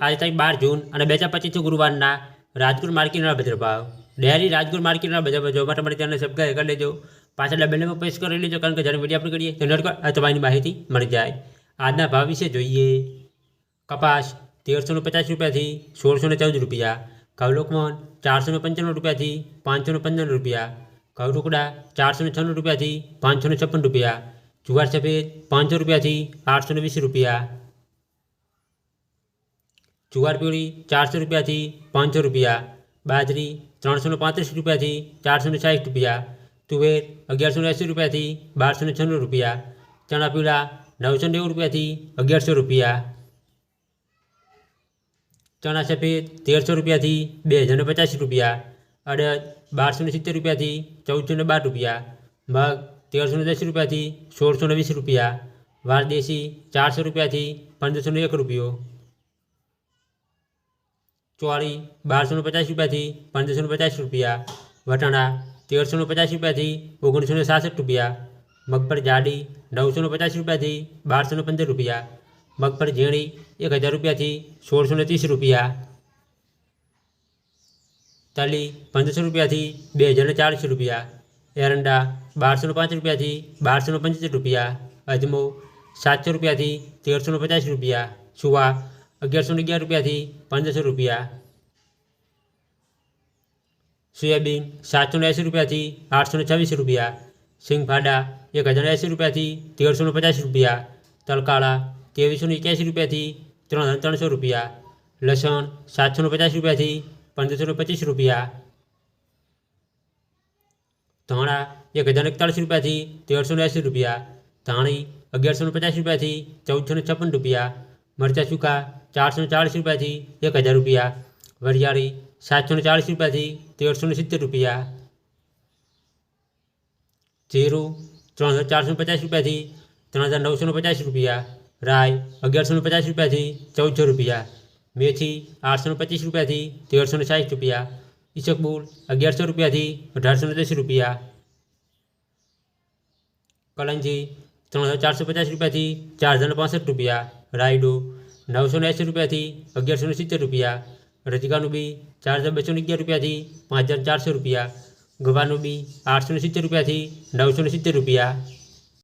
આજે તારીખ બાર જૂન અને બે હજાર પચીસ ગુરુવારના રાજકોટ માર્કેટના બજાર ભાવ. ડેરી રાજકોટ માર્કેટના બજાર ભાવ. જોવા માટે મારી ચેનલને સબસ્ક્રાઈબ કરી લેજો. પાછળ બેલમાં પ્રેસ કરી લેજો, કારણ કે જ્યારે વીડિયો આપણે કરીએ. તો નડકો તમારી માહિતી મળી જાય. આજના ભાવ વિશે જોઈએ. કપાસ તેરસો પચાસ રૂપિયાથી સોળસો ને ચૌદ રૂપિયા. ઘઉં લોકમન ચારસો ને પંચાણું રૂપિયાથી પાંચસો ને પંચાણું રૂપિયા. ઘઉં ટુકડા ચારસો ને છન્નું રૂપિયાથી પાંચસો ને છપ્પન રૂપિયા. જુવાર સફેદ પાંચસો રૂપિયાથી આઠસો ને વીસ રૂપિયા. જુવાર પીળી ચારસો રૂપિયાથી પાંચસો રૂપિયા બાજરી ત્રણસો ને પાંત્રીસ રૂપિયાથી ચારસો ને સાઠ રૂપિયા તુવેર અગિયારસો ને એંસી રૂપિયાથી બારસો ને છન્નું રૂપિયા ચણા પીળા નવસો નેવું રૂપિયાથી અગિયારસો રૂપિયા ચણા સફેદ તેરસો રૂપિયાથી બે હજાર ને પચાસ રૂપિયા અડદ બારસો ને સિત્તેર રૂપિયાથી ચૌદસો ને બાર રૂપિયા મગ તેરસો ને દસ રૂપિયાથી સોળસો ને વીસ રૂપિયા વારદેશી ચારસો રૂપિયાથી પંદરસો ને એક રૂપિયો ચોળી બારસો ને પચાસ રૂપિયાથી પંદરસો ને પચાસ રૂપિયા વટાણા તેરસો ને પચાસ રૂપિયાથી ઓગણીસો ને સાસઠ રૂપિયા મગફળી જાડી નવસો ને પચાસ રૂપિયાથી બારસો ને પંદર રૂપિયા મગફળી ઝીણી એક હજાર રૂપિયાથી સોળસો ને ત્રીસ રૂપિયા તલી પંદરસો રૂપિયાથી બે હજાર ને ચાલીસ રૂપિયા એરંડા બારસો ને પાંચ રૂપિયાથી બારસો ને પંચોતેર રૂપિયા અજમો સાતસો રૂપિયાથી તેરસો ને પચાસ રૂપિયા સુવા અગિયારસો ને અગિયાર રૂપિયાથી પંદરસો રૂપિયા સોયાબીન સાતસો ને એંસી રૂપિયાથી આઠસો ને છવ્વીસ રૂપિયા સિંગફાડા એક હજાર એંસી રૂપિયાથી તેરસો ને પચાસ રૂપિયા તલકાળા ત્રેવીસો ને એક્યાસી રૂપિયાથી ત્રણ હજાર ત્રણસો રૂપિયા લસણ સાતસો ને પચાસ રૂપિયાથી પંદરસો ને પચીસ રૂપિયા ધાણા એક હજાર એકતાળીસ રૂપિયાથી તેરસો ને એંસી રૂપિયા ધાણી અગિયારસો ને પચાસ રૂપિયાથી ચૌદસો ને છપ્પન રૂપિયા મરચાં સૂકા ચારસો ને ચાળીસ રૂપિયાથી એક હજાર રૂપિયા વરિયાળી સાતસો ને ચાળીસ રૂપિયાથી તેરસો ને સિત્તેર રૂપિયા જીરું ત્રણ હજાર ચારસો ને પચાસ રૂપિયાથી ત્રણ હજાર નવસો ને પચાસ રૂપિયા રાય અગિયારસો ને પચાસ રૂપિયાથી ચૌદસો રૂપિયા મેથી આઠસો ને પચીસ રૂપિયાથી તેરસો ને સાઠ રૂપિયા ઈસકબુલ અગિયારસો રૂપિયાથી અઢારસો ને દસ રૂપિયા કલંજી ત્રણ હજાર ચારસો પચાસ રૂપિયાથી ચાર હજાર ને પાસઠ રૂપિયા રાયડો નવસો ને એંસી રૂપિયાથી અગિયારસો ને સિત્તેર રૂપિયા રજગાનું બી ચાર હજાર બસો ને અગિયાર રૂપિયાથી પાંચ હજાર ચારસો રૂપિયા ગવાનું બી આઠસો ને સિત્તેર રૂપિયાથી નવસો ને સિત્તેર રૂપિયા